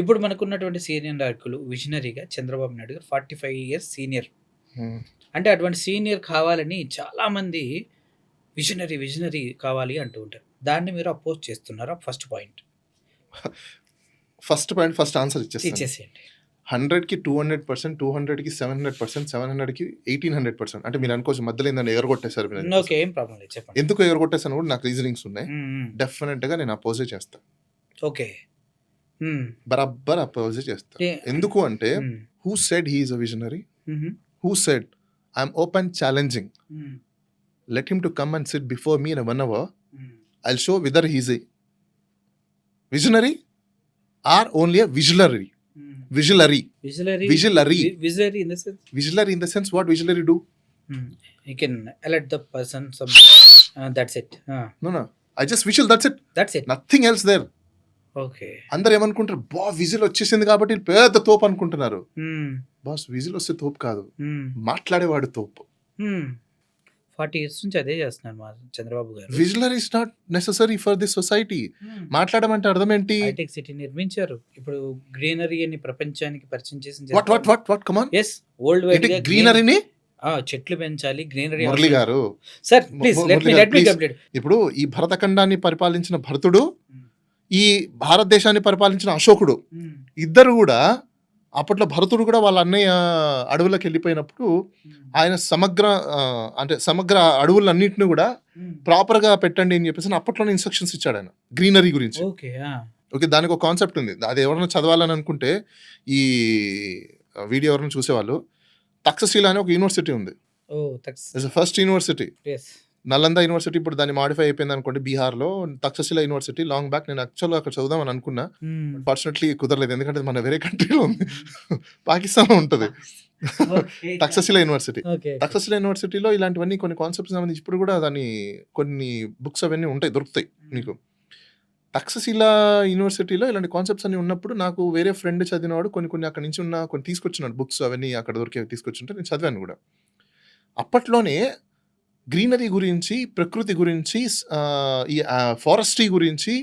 ఇప్పుడు మనకున్నటువంటి సీనియర్ నాయకులు విజనరీగా చంద్రబాబు నాయుడు గారు ఫార్టీ ఫైవ్ ఇయర్స్ సీనియర్. హ్మ్. అంటే అటువంటి సీనియర్ కావాలని చాలామంది విజనరీ విజనరీ కావాలి అంటూ ఉంటారు. దాన్ని మీరు అపోజ్ చేస్తున్నారా? First point. First point first answer ఇచ్చేస్తాను. ఇచ్చేసేయండి. హండ్రెడ్కి టూ హండ్రెడ్ పర్సెంట్ టూ హండ్రెడ్కి సెవెన్ హండ్రెడ్ పర్సెంట్ సెవెన్ హండ్రెడ్కి ఎయిటీన్ హండ్రెడ్ పర్సెంట్. అంటే మీరు అనుకోవచ్చు మధ్యలో ఏందని ఎగరగొట్టేశారు మీరు. ఓకే ఏం ప్రాబ్లం లేదు చెప్పండి. ఎందుకు ఎగరగొట్టేసాను కూడా నాకు రీజనింగ్స్ ఉన్నాయి. మ్మ్, మ్మ్. డెఫినెట్గా నేను అపోజే చేస్తాను ఓకే. బరాబర్ అపోజే చేస్తాను ఏ- ఎందుకు అంటే. Who said he's a visionary. Who said I'm open challenging. Let him to come and sit before me in one hour. I show whether he's a visionary or only visualary. Visualary vigilary vigilary in the sense visualary in the sense what visualary do you can alert the person some that's it no no I just visual that's it that's it nothing else there అందరు ఏమనుకుంటారు బా whistle వచ్చేసింది కాబట్టి పెద్ద తోపు అనుకుంటున్నారు. Boss whistle వస్తే తోపు కాదు. మాట్లాడేవాడు తోపు. ఫార్టీ ఇయర్స్ నుంచి అదే చేస్తున్నారు మా Chandrababu garu. Visular is not necessary for this society. మాట్లాడమంటే అర్థం ఏంటి హైటెక్ సిటీ నిర్మించారు. ఇప్పుడు గ్రీనరీ అని ప్రపంచానికి పరిచయం చేసిన what what what what come on yes world wide గ్రీనరీని? చెట్లు పెంచాలి greenery Murali garu. Sir please let me let me complete ఇప్పుడు ఈ భరతఖండాన్ని పరిపాలించిన భరతుడు. ఈ భారతదేశాన్ని పరిపాలించిన అశోకుడు. ఇద్దరు కూడా అప్పట్లో భరతుడు కూడా వాళ్ళ అన్నయ్య అడవులకు వెళ్ళిపోయినప్పుడు ఆయన సమగ్ర అంటే సమగ్ర అడవులన్నింటినీ కూడా ప్రాపర్గా పెట్టండి అని చెప్పేసి అప్పట్లోనే ఇన్స్ట్రక్షన్స్ ఇచ్చాడు ఆయన గ్రీనరీ గురించి. ఓకే దానికి ఒక కాన్సెప్ట్ ఉంది. అది ఎవరైనా చదవాలని అనుకుంటే ఈ వీడియో ఎవరైనా చూసేవాళ్ళు తక్షశీల అని ఒక యూనివర్సిటీ ఉంది. ఫస్ట్ యూనివర్సిటీ నలంద యూనివర్సిటీ ఇప్పుడు దాన్ని మాడిఫై అయిపోయింది అనుకోండి బీహార్లో తక్షశిల యూనివర్సిటీ లాంగ్ బ్యాక్ నేను యాక్చువల్గా అక్కడ చదువుదాం అని అనుకున్నా. ఫార్చునేట్లీ కుదరలేదు ఎందుకంటే మన వేరే కంట్రీలో ఉంది. పాకిస్తాన్లో ఉంటుంది. తక్షశిల యూనివర్సిటీ. తక్షశిల యూనివర్సిటీలో ఇలాంటివన్నీ కొన్ని కాన్సెప్ట్స్ సంబంధించి ఇప్పుడు కూడా దాని కొన్ని బుక్స్ అవన్నీ ఉంటాయి దొరుకుతాయి మీకు. తక్షశిల యూనివర్సిటీలో ఇలాంటి కాన్సెప్ట్స్ అన్ని ఉన్నప్పుడు నాకు వేరే ఫ్రెండ్ చదివినవాడు కొన్ని కొన్ని అక్కడ నుంచి ఉన్న కొన్ని తీసుకొచ్చినాడు బుక్స్ అవన్నీ అక్కడ దొరికే తీసుకొచ్చుంటే నేను చదివాను కూడా. అప్పట్లోనే గ్రీనరీ గురించి ప్రకృతి గురించి ఈ ఫారెస్ట్రీ గురించి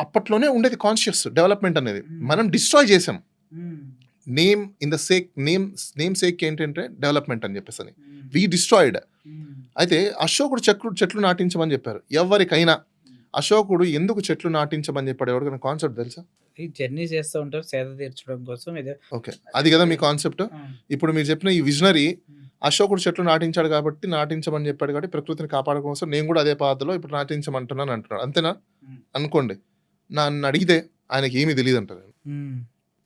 అప్పట్లోనే ఉండేది కాన్షియస్ డెవలప్మెంట్ అనేది. మనం డిస్ట్రాయ్ చేసాం. Name in the sake name name sake ఏంటంటే డెవలప్మెంట్ అని చెప్పేసి అని. వి డిస్ట్రాయిడ్ అయితే అశోకుడు చెట్లు చెట్లు నాటించమని చెప్పారు. ఎవరికైనా అశోకుడు ఎందుకు చెట్లు నాటించమని చెప్పాడు? ఎవరికైనా కాన్సెప్ట్ తెలుసా? ఈ జర్నీ చేస్తూ ఉంటారు సేద తీర్చడం కోసం. ఇదే ఓకే. అది కదా మీ కాన్సెప్ట్ ఇప్పుడు మీరు చెప్పిన ఈ విజనరీ అశోకుడు చెట్లు నాటించాడు కాబట్టి నాటించమని చెప్పాడు కాబట్టి ప్రకృతిని కాపాడడం కోసం నేను కూడా అదే పాతలో ఇప్పుడు నాటించమంటున్నాను అంటున్నాడు. అంతేనా. అనుకోండి. నన్ను అడిగితే ఆయనకి ఏమీ తెలియదు అంటారు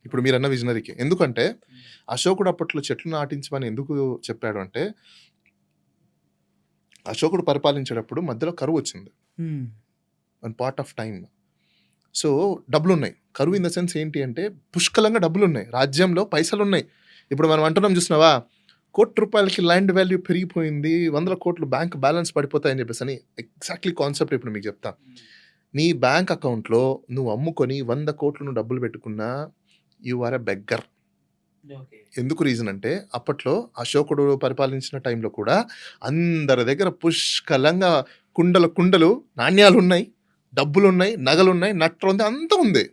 ఇప్పుడు మీరు అన్న విజనరీకి. ఎందుకంటే అశోకుడు అప్పట్లో చెట్లు నాటించమని ఎందుకు చెప్పాడు అంటే అశోకుడు పరిపాలించేటప్పుడు మధ్యలో కరువు వచ్చింది. One part of time so డబ్బులు ఉన్నాయి కరువు ఇన్ ద సెన్స్ ఏంటి అంటే పుష్కలంగా డబ్బులు ఉన్నాయి రాజ్యంలో పైసలు ఉన్నాయి ఇప్పుడు మనం అంటున్నాం చూసినావా? కోటి రూపాయలకి ల్యాండ్ వాల్యూ పెరిగిపోయింది వందల కోట్లు బ్యాంక్ బ్యాలెన్స్ పడిపోతాయని చెప్పేసి అని ఎగ్జాక్ట్లీ కాన్సెప్ట్ ఇప్పుడు మీకు చెప్తా. నీ బ్యాంక్ అకౌంట్లో నువ్వు అమ్ముకొని వంద కోట్లు నువ్వు డబ్బులు పెట్టుకున్నా యు ఆర్ ఎ బెగ్గర్. ఎందుకు రీజన్ అంటే అప్పట్లో అశోకుడు పరిపాలించిన టైంలో కూడా అందరి దగ్గర పుష్కలంగా కుండల కుండలు నాణ్యాలు ఉన్నాయి డబ్బులు ఉన్నాయి నగలు ఉన్నాయి నట్టు ఉంది. అంతా ఉంది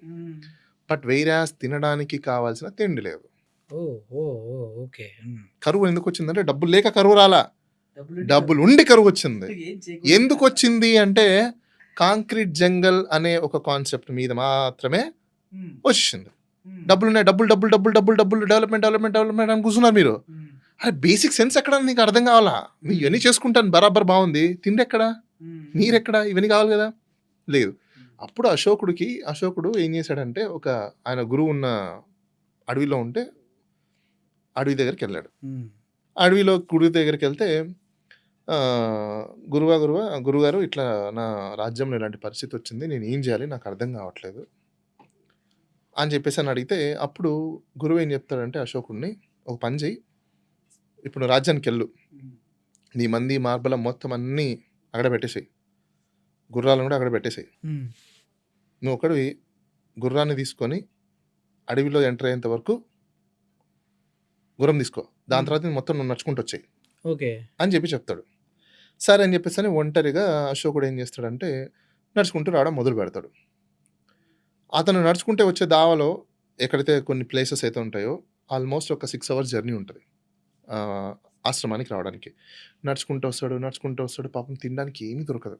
బట్ వేరాస్ తినడానికి కావాల్సిన తిండి లేదు. ఓకే. కరువు ఎందుకు వచ్చిందంటే డబ్బులు లేక కరువు రాలా. డబ్బులు ఉండి కరువు వచ్చింది ఎందుకు వచ్చింది అంటే కాంక్రీట్ జంగల్ అనే ఒక కాన్సెప్ట్ మీద మాత్రమే వచ్చింది డబ్బులు ఉన్నాయి డబ్బులు డబ్బులు డబ్బులు డబ్బులు డబ్బులు డెవలప్మెంట్ డెవలప్మెంట్ డెవలప్మెంట్ అని కూర్చున్నారు మీరు. అరే బేసిక్ సెన్స్ ఎక్కడ? నీకు అర్థం కావాలా? నువ్వు ఇవన్నీ చేసుకుంటాను బరాబర్ బాగుంది. తిండి ఎక్కడ? నీరెక్కడ? ఇవన్నీ కావాలి కదా? లేదు. అప్పుడు అశోకుడికి అశోకుడు ఏం చేశాడంటే ఒక ఆయన గురువు ఉన్న అడవిలో ఉంటే అడవి దగ్గరికి వెళ్ళాడు. అడవిలో గురువు దగ్గరికి వెళ్తే గురువా గురువా గురుగారు ఇట్లా నా రాజ్యంలో ఇలాంటి పరిస్థితి వచ్చింది నేను ఏం చేయాలి నాకు అర్థం కావట్లేదు అని చెప్పేసి అని అడిగితే అప్పుడు గురువు ఏం చెప్తాడంటే అశోకుడిని ఒక పని చేయి ఇప్పుడు రాజ్యానికి వెళ్ళు. నీ మంది మార్బలం మొత్తం అన్నీ అక్కడ పెట్టేసేయి. గుర్రాలను కూడా అక్కడ పెట్టేసేయి. నువ్వు ఒకడివి గుర్రాన్ని తీసుకొని అడవిలో ఎంటర్ అయ్యేంత వరకు గుర్రం తీసుకో. దాని తర్వాత మొత్తం నువ్వు నడుచుకుంటూ వచ్చాయి ఓకే. అని చెప్పి చెప్తాడు. సరే అని చెప్పేసి అని ఒంటరిగా అశోకుడు ఏం చేస్తాడంటే నడుచుకుంటూ రావడం మొదలు పెడతాడు. అతను నడుచుకుంటే వచ్చే దావలో ఎక్కడైతే కొన్ని ప్లేసెస్ అయితే ఉంటాయో ఆల్మోస్ట్ ఒక సిక్స్ అవర్స్ జర్నీ ఉంటుంది. ఆశ్రమానికి రావడానికి. నడుచుకుంటూ వస్తాడు నడుచుకుంటూ వస్తాడు. పాపం తినడానికి ఏమీ దొరకదు.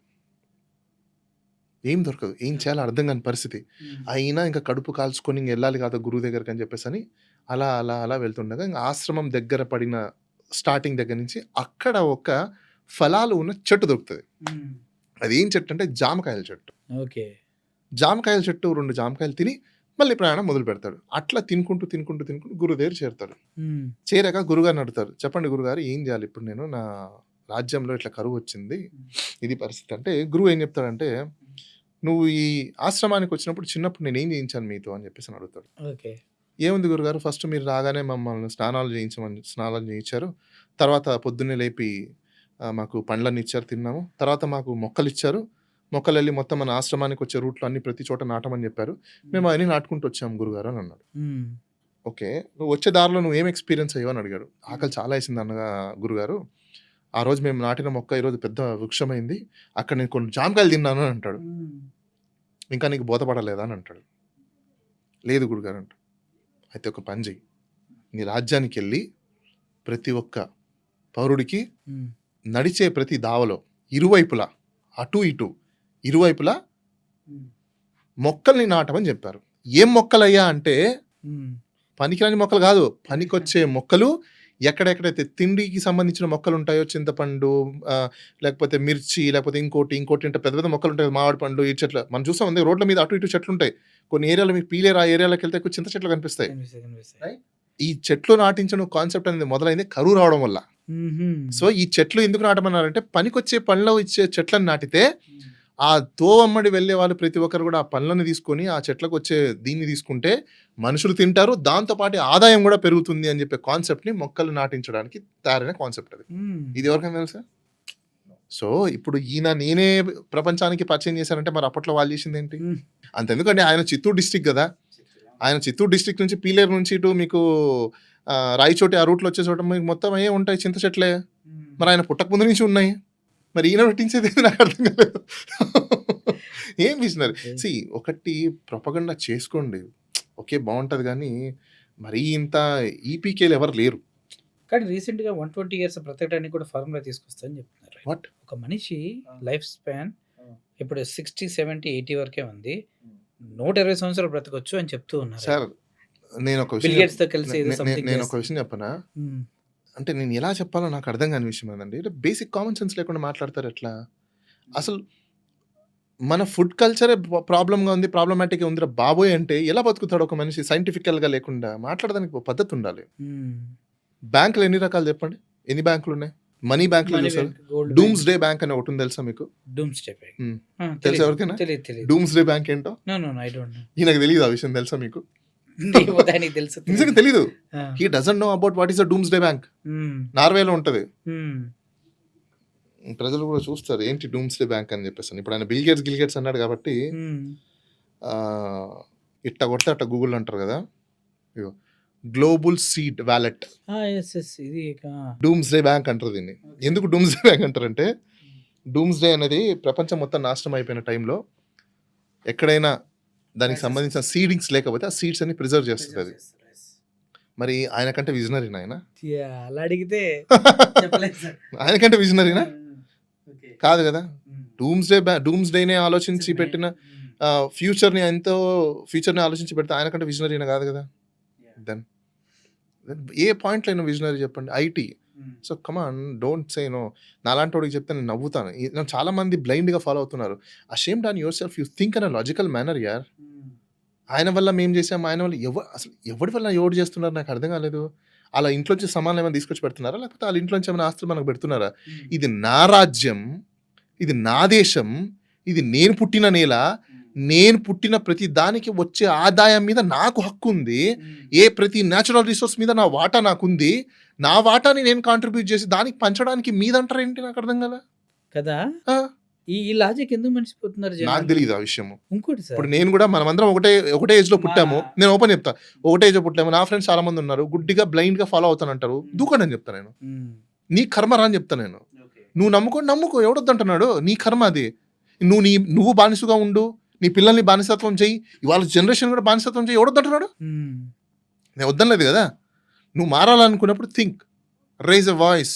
ఏం దొరకదు. ఏం చేయాలో అర్థం కాని పరిస్థితి. అయినా ఇంకా కడుపు కాల్చుకొని ఇంక వెళ్ళాలి కాదు గురువు దగ్గరికి అని చెప్పేసి అని అలా అలా అలా వెళ్తుండగా ఇంకా ఆశ్రమం దగ్గర పడిన స్టార్టింగ్ దగ్గర నుంచి అక్కడ ఒక ఫలాలు ఉన్న చెట్టు దొరుకుతుంది. అది ఏం చెట్టు అంటే జామకాయల చెట్టు. ఓకే. జామకాయల చెట్టు రెండు జామకాయలు తిని మళ్ళీ ప్రయాణం మొదలు పెడతాడు. అట్లా తినుకుంటూ తినుకుంటూ తినుకుంటూ గురువు దగ్గర చేరుతాడు. చేరాక గురుగారిని అడుగుతారు చెప్పండి గురుగారు ఏం చేయాలి? ఇప్పుడు నేను నా రాజ్యంలో ఇట్లా కరువు వచ్చింది. ఇది పరిస్థితి. అంటే గురువు ఏం చెప్తాడంటే నువ్వు ఈ ఆశ్రమానికి వచ్చినప్పుడు చిన్నప్పుడు నేను ఏం చేయించాను మీతో? అని చెప్పేసి అడుగుతాడు. ఓకే. ఏముంది గురుగారు? ఫస్ట్ మీరు రాగానే మమ్మల్ని స్నానాలు చేయించమని స్నానాలు చేయించారు. తర్వాత పొద్దున్నే లేపి మాకు పండ్లన్నీ ఇచ్చారు తిన్నాము. తర్వాత మాకు మొక్కలు ఇచ్చారు. మొక్కలు వెళ్ళి మొత్తం మన ఆశ్రమానికి వచ్చే రూట్లో అన్ని ప్రతి చోట నాటమని చెప్పారు. మేము అవన్నీ నాటుకుంటూ వచ్చాము గురుగారు అని అన్నాడు ఓకే. నువ్వు వచ్చే దారిలో నువ్వు ఏం ఎక్స్పీరియన్స్ అయ్యావు అని అడిగాడు. ఆకలి చాలా వేసింది అన్నగా గురుగారు. ఆ రోజు మేము నాటిన మొక్క ఈరోజు పెద్ద వృక్షమైంది. అక్కడ నేను కొన్ని జామకాయలు తిన్నాను అని అంటాడు. ఇంకా నీకు బోధపడలేదా అని అంటాడు. లేదు గురుగారు అంట అయితే ఒక పని చెయ్యి. నీ రాజ్యానికి వెళ్ళి ప్రతి ఒక్క పౌరుడికి నడిచే ప్రతి దావలో ఇరువైపులా అటు ఇటు ఇరువైపులా మొక్కల్ని నాటమని చెప్పారు. ఏం మొక్కలయ్యా అంటే పనికిరాని మొక్కలు కాదు పనికొచ్చే మొక్కలు ఎక్కడెక్కడైతే తిండికి సంబంధించిన మొక్కలు ఉంటాయో చింతపండు లేకపోతే మిర్చి లేకపోతే ఇంకోటి ఇంకోటి అంటే పెద్ద పెద్ద మొక్కలు ఉంటాయి మామిడి పండు ఈ చెట్లు. మనం చూసాం ఉంది రోడ్ల మీద అటు ఇటు చెట్లు ఉంటాయి కొన్ని ఏరియాలో మీకు పీలేరు ఆ ఏరియాలోకి వెళ్తే ఎక్కువ చింత చెట్లు కనిపిస్తాయి. ఈ చెట్లు నాటించడం కాన్సెప్ట్ అనేది మొదలైంది కరువు రావడం వల్ల. సో ఈ చెట్లు ఎందుకు నాటమన్నారంటే పనికొచ్చే పనిలో ఇచ్చే చెట్లను నాటితే ఆ తోవమ్మడి వెళ్ళే వాళ్ళు ప్రతి ఒక్కరు కూడా ఆ పనులను తీసుకొని ఆ చెట్లకు వచ్చే దీన్ని తీసుకుంటే మనుషులు తింటారు. దాంతో పాటు ఆదాయం కూడా పెరుగుతుంది అని చెప్పే కాన్సెప్ట్ని మొక్కలు నాటించడానికి తయారైన కాన్సెప్ట్ అది. ఇది ఎవరికైనా తెలుసా? సో ఇప్పుడు ఈయన నేనే ప్రపంచానికి పరిచయం చేశానంటే మరి అప్పట్లో వాళ్ళు చేసింది ఏంటి? అంతెందుకంటే ఆయన చిత్తూరు డిస్టిక్ కదా. ఆయన చిత్తూరు డిస్టిక్ నుంచి పీలేరు నుంచి ఇటు మీకు రాయచోటి ఆ రూట్లో వచ్చే చోట మీకు మొత్తం ఏ ఉంటాయి చింత చెట్లే. మరి ఆయన పుట్టక ముందు నుంచి ఉన్నాయి. మరి ఈయన పెట్టించేది నాకు అర్థం కాలేదు. ఏం విషనరీ సి ఒకటి ప్రొపగండా చేసుకోండి. ఓకే బాగుంటది కానీ మరీ ఇంత ఈపీకేలు ఎవరు లేరు. కానీ రీసెంట్గా వన్ ట్వంటీ ఇయర్స్ బ్రతకడానికి కూడా ఫార్ములా తీసుకొస్తా అని చెప్తున్నారు వాట్? ఒక మనిషి. Life span. ఇప్పుడు సిక్స్టీ సెవెంటీ ఎయిటీ వరకే ఉంది. నూట ఇరవై సంవత్సరాలు బ్రతకొచ్చు అని చెప్తూ ఉన్నారు. సార్ నేను ఒక విషయం నేను ఒక విషయం చెప్పనా. అంటే నేను ఎలా చెప్పాలో నాకు అర్థం కాని విషయం ఏంటండి బేసిక్ కామన్ సెన్స్ లేకుండా మాట్లాడతారు ఎట్లా? అసలు మన ఫుడ్ కల్చరే ప్రాబ్లంగా ఉంది ప్రాబ్లమాటిక్గా ఉంది బాబోయ్ అంటే ఎలా బతుకుతాడు ఒక మనిషి సైంటిఫికల్గా లేకుండా మాట్లాడడానికి ఒక పద్ధతి ఉండాలి. బ్యాంకులు ఎన్ని రకాలు చెప్పండి? ఎన్ని బ్యాంకులు ఉన్నాయి మనీ బ్యాంకులు చూసారు bank, gold doomsday bank. అని ఒకటి ఉంది తెలుసా మీకు? Doomsday bank. ఆ, తెలుసా తెలీదు, ఎవరికైనా? తెలీదు డూమ్స్ డే బ్యాంక్ ఏంటో? No no I don't know. ఈయనకు తెలియదు ఆ విషయం తెలుసా మీకు? దానికి తెలుసు నిజంగా తెలీదు. He doesn't know about what is the doomsday bank. నార్వేలో ఉంటది ఉమ్. ప్రజలు కూడా చూస్తారు ఏంటి డూమ్స్ డే బ్యాంక్ అని చెప్పేసి ఇప్పుడు ఆయన బిల్ గేట్స్ గిల్ గేట్స్ అన్నాడు కాబట్టి. ఆ, ఇట్ట కొడితే అట్ట గూగుల్ అంటారు కదా గ్లోబల్ సీడ్ వ్యాలెట్ ఇది. డూమ్స్ డే బ్యాంక్ అంటారు దీన్ని ఎందుకు డూమ్స్ డే బ్యాంక్ అంటారంటే డూమ్స్ డే అనేది ప్రపంచం మొత్తం నాశనం అయిపోయిన టైంలో ఎక్కడైనా దానికి సంబంధించిన సీడింగ్స్ లేకపోతే ఆ సీడ్స్ అన్ని ప్రిజర్వ్ చేస్తుంది అది. మరి ఆయన కంటే విజనరీనా ఆయన? అలా అడిగితే ఆయన కంటే విజనరీనా? ఓకే కాదు కదా. ఉమ్. డూమ్స్ డే డూమ్స్ డేనే ఆలోచించి పెట్టిన. ఫ్యూచర్ని ఎంతో ఫ్యూచర్ని ఆలోచించి పెడితే ఆయన కంటే విజనరీనా కాదు కదా. దెన్ ఏ పాయింట్లో అయినా విజనరీ చెప్పండి. IT. So come on don't say no నాలాంటి వాడికి చెప్తే నేను నవ్వుతాను. నన్ను చాలా మంది బ్లైండ్గా ఫాలో అవుతున్నారు. Ashamed on yourself you think unlogical manner యార్. ఆయన వల్ల మేము చేసాం ఆయన వల్ల ఎవరు అసలు ఎవరి వల్ల ఎవరు చేస్తున్నారు నాకు అర్థం కాలేదు. అలా ఇంట్లోంచి సమానం ఏమైనా తీసుకొచ్చి పెడుతున్నారా? లేకపోతే వాళ్ళ ఇంట్లోంచి ఏమైనా ఆస్తులు మనకు పెడుతున్నారా. ఇది నా రాజ్యం ఇది నా దేశం ఇది నేను పుట్టిన నేల. నేను పుట్టిన ప్రతి దానికి వచ్చే ఆదాయం మీద నాకు హక్కు ఉంది. ఏ ప్రతి న్యాచురల్ రిసోర్స్ మీద నా వాటా నాకుంది నా వాటాని నేను కాంట్రిబ్యూట్ చేసి దానికి పంచడానికి మీదంటారు ఏంటి నాకు అర్థం కదా? కదా ఈ లాజిక్ ఎందుకు మర్చిపోతున్నారు నాకు? తెలియదు ఆ విషయం ఇంకోటి ఇప్పుడు నేను కూడా మనమందరం ఒకటే ఒకటే ఏజ్లో పుట్టాము. నేను ఓపెన్ చెప్తా. ఒకటే ఏజ్లో పుట్టాము. నా ఫ్రెండ్స్ చాలా మంది ఉన్నారు. గుడ్డిగా బ్లైండ్గా ఫాలో అవుతానంటారు. దూకండి అని చెప్తా నేను. నీ కర్మ రా అని చెప్తా నేను. నువ్వు నమ్ముకో నమ్ముకో ఎవడొద్దంటున్నాడు? నీ కర్మ అది. నువ్వు నీ నువ్వు బానిసగా ఉండు. నీ పిల్లల్ని బానిసత్వం చెయ్యి ఇవాళ జనరేషన్ కూడా బానిసత్వం చెయ్యి. ఎవడొద్దంటున్నాడు నేను వద్దనలేదు కదా? నువ్వు మారాలనుకున్నప్పుడు think raise a voice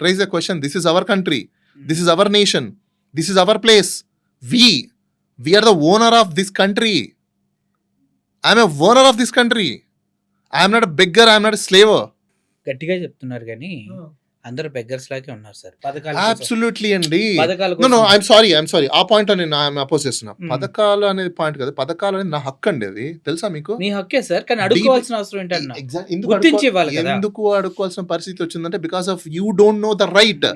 raise a question this is our country this is our nation this is our place we we're the owner of this country I'm a owner of this country I'm not beggar I'm not slaver గట్టిగా చెప్తున్నారు కానీ అందరూ beggars లాగే ఉన్నారు sir. పథకాల absolutely అండి. పథకాల no I'm sorry I'm sorry ఆ పాయింట్ నేను ఐఎమ్ అపోజ్ చేస్తున్నా. Hmm. పథకాలు అనేది పాయింట్ కదా. పథకాలు అనేది నా హక్కు అండి అది. తెలుసా మీకు? మీ హక్కే సార్ కానీ అడుక్కోవాల్సిన అవసరం Exact- ఎందుకు అడుక్కోవాల్సిన పరిస్థితి వచ్చిందంటే because of you don't know the right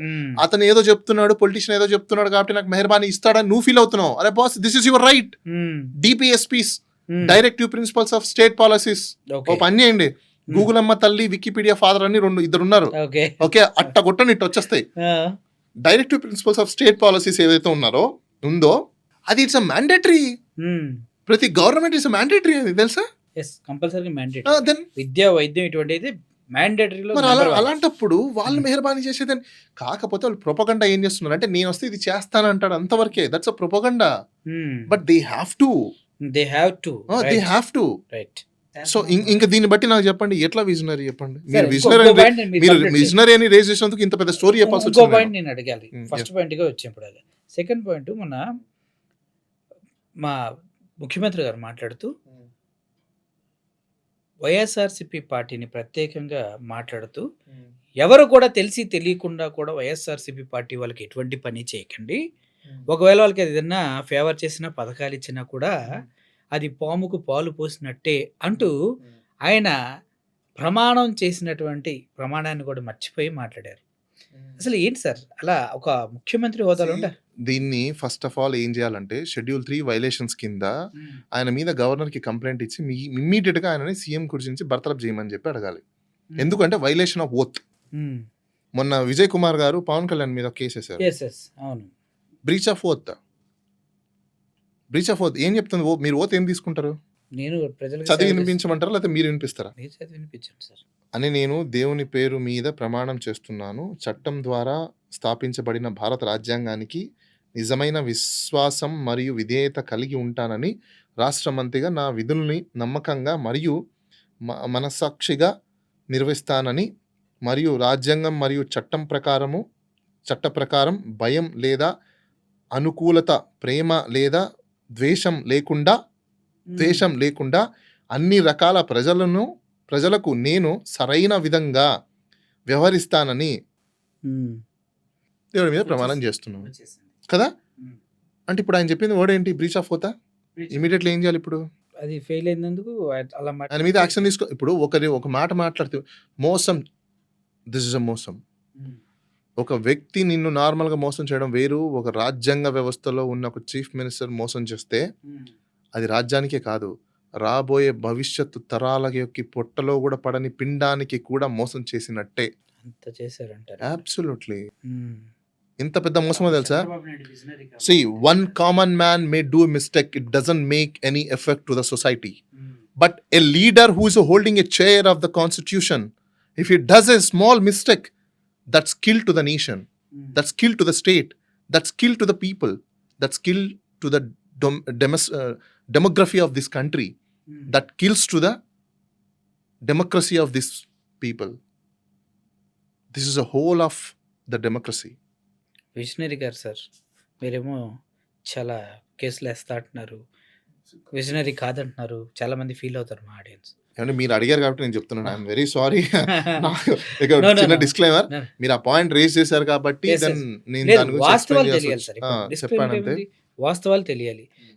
అతను ఏదో చెప్తున్నాడు పొలిటీషియన్ ఏదో చెప్తున్నాడు కాబట్టి నాకు మెహర్బానీ ఇస్తాడని నువ్వు ఫీల్ అవుతున్నావు. అరే boss this is your right DPSPs directive principles of state policies ఓ పని చేయండి. గూగుల్ అమ్మ తల్లి వికీపీడియా ఫాదర్ అని రెండు ఇద్దరు ఉన్నారు ఓకే అట్ట కొట్టని ఇట్టు వచ్చేస్తాయి directive principles of state policies ఏదైతే ఉన్నారో ఉందో అది ఇట్స్ అ మ్యాండేటరీ ప్రతి గవర్నమెంట్ ఇస్ మ్యాండేటరీ అది తెలుసా? కంపల్సరీ మ్యాండేట్ దెన్ విద్య వైద్యం ఇటువంటి అయితే మ్యాండేటరీలో అలాంటప్పుడు వాళ్ళు మెహర్బానీ చేసేదని కాకపోతే వాళ్ళు ప్రొపగండా ఏం చేస్తున్నారు? అంటే నేను వస్తే ఇది చేస్తానంటాడు అంతవరకే. That's a propaganda but they have to they have to they have to right so ఇంకా దీన్ని బట్టి నాకు చెప్పండి ఎట్లా విజనరీ చెప్పండి? మీరు విజనరీ మీరు విజనరీ అని రేజ్ చేసినందుకు ఇంత పెద్ద స్టోరీ చెప్పాల్సి ఇంకో వచ్చింది పాయింట్ నేను అడగాలి. ఫస్ట్ పాయింట్గా వచ్చినప్పుడు అది. సెకండ్ పాయింట్ మొన్న మా ముఖ్యమంత్రి గారు మాట్లాడుతూ వైఎస్ఆర్సిపి పార్టీని ప్రత్యేకంగా మాట్లాడుతూ ఎవరు కూడా తెలిసి తెలియకుండా కూడా వైఎస్ఆర్సిపి పార్టీ వాళ్ళకి ఎటువంటి పని చేయకండి. ఒకవేళ వాళ్ళకి ఏదైనా ఫేవర్ చేసినా పథకాలు ఇచ్చినా కూడా అది పాముకు పాలు పోసినట్టే అంటూ ఆయన ప్రమాణం చేసినటువంటి ప్రమాణాన్ని కూడా మర్చిపోయి మాట్లాడారు. అసలు ఏంటి సార్? అలా ఒక ముఖ్యమంత్రి హోదాలో దీన్ని ఫస్ట్ ఆఫ్ ఆల్ ఏం చేయాలంటే షెడ్యూల్ త్రీ వైలేషన్స్ కింద ఆయన మీద గవర్నర్కి కంప్లైంట్ ఇచ్చి మీ ఇమ్మీడియట్గా ఆయనని సీఎం కుర్చీ నుంచి బర్తరఫ్ చేయమని చెప్పి అడగాలి. ఎందుకంటే వైలేషన్ ఆఫ్ ఓత్. మొన్న విజయ్ కుమార్ గారు పవన్ కళ్యాణ్ మీద కేసు వేశారు. Breach of oath. Breach of oath ఏం చెప్తుంది? ఓ- మీరు ఓత్ ఏం తీసుకుంటారు? నేను ప్రజలకు చదివి వినిపించమంటారా? లేకపోతే మీరు వినిపిస్తారా? మీరు చదివి వినిపించండి సార్. అని నేను దేవుని పేరు మీద ప్రమాణం చేస్తున్నాను. చట్టం ద్వారా స్థాపించబడిన భారత రాజ్యాంగానికి నిజమైన విశ్వాసం మరియు విధేయత కలిగి ఉంటానని రాష్ట్ర మంత్రిగా నా విధుల్ని నమ్మకంగా మరియు మనస్సాక్షిగా నిర్వహిస్తానని మరియు రాజ్యాంగం మరియు చట్టం ప్రకారము చట్ట ప్రకారం భయం లేదా అనుకూలత ప్రేమ లేదా ద్వేషం లేకుండా ద్వేషం లేకుండా అన్ని రకాల ప్రజలను ప్రజలకు నేను సరైన విధంగా వ్యవహరిస్తానని. దేవుడి మీద ప్రమాణం చేస్తున్నాను. కదా. అంటే ఇప్పుడు ఆయన చెప్పింది వర్డ్ ఏంటి? బ్రీచ్ ఆఫ్ హోతా ఇమీడియట్లీ ఏం చేయాలి ఇప్పుడు? అది ఫెయిల్ అయినందుకు అలా ఆయన మీద యాక్షన్ తీసుకో ఇప్పుడు ఒకరి ఒక మాట మాట్లాడుతూ మోసం. దిస్ ఇస్ అ మోసం. ఒక వ్యక్తి నిన్ను నార్మల్గా మోసం చేయడం వేరు ఒక రాజ్యాంగ వ్యవస్థలో ఉన్న ఒక చీఫ్ మినిస్టర్ మోసం చేస్తే. అది రాజ్యానికే కాదు రాబోయే భవిష్యత్తు తరాల యొక్క పొట్టలో కూడా పడని పిండానికి కూడా మోసం చేసినట్టే అంత చేశారంటారు అబ్సల్యూట్లీ. ఇంత పెద్ద మోసమో తెలుసా. See one common man may do mistake it doesn't make any effect to the society. But a leader who is holding a chair of the constitution if it does a small mistake that's kill to the nation hmm. That's kill to the state that's kill to the people that's kill to the demography of this country hmm. that kills to the democracy of this people. This is a whole of the democracy. Visionary garu sir మీరేమో చాలా కేసులు వేస్తా అంటున్నారు visionary కాదంటున్నారు చాలా మంది feel అవుతారు మా ఆడియన్స్ ఏమంటే మీరు అడిగారు కాబట్టి నేను చెప్తున్నాను. ఐఎమ్ వెరీ సారీ no, చిన్న. డిస్క్లైమర్. మీరు ఆ పాయింట్ రేస్ చేశారు కాబట్టి నేను లేదు దాని గురించి వాస్తవాలు తెలియాలి సార్ చెప్పానంటే? వాస్తవాలు తెలియాలి.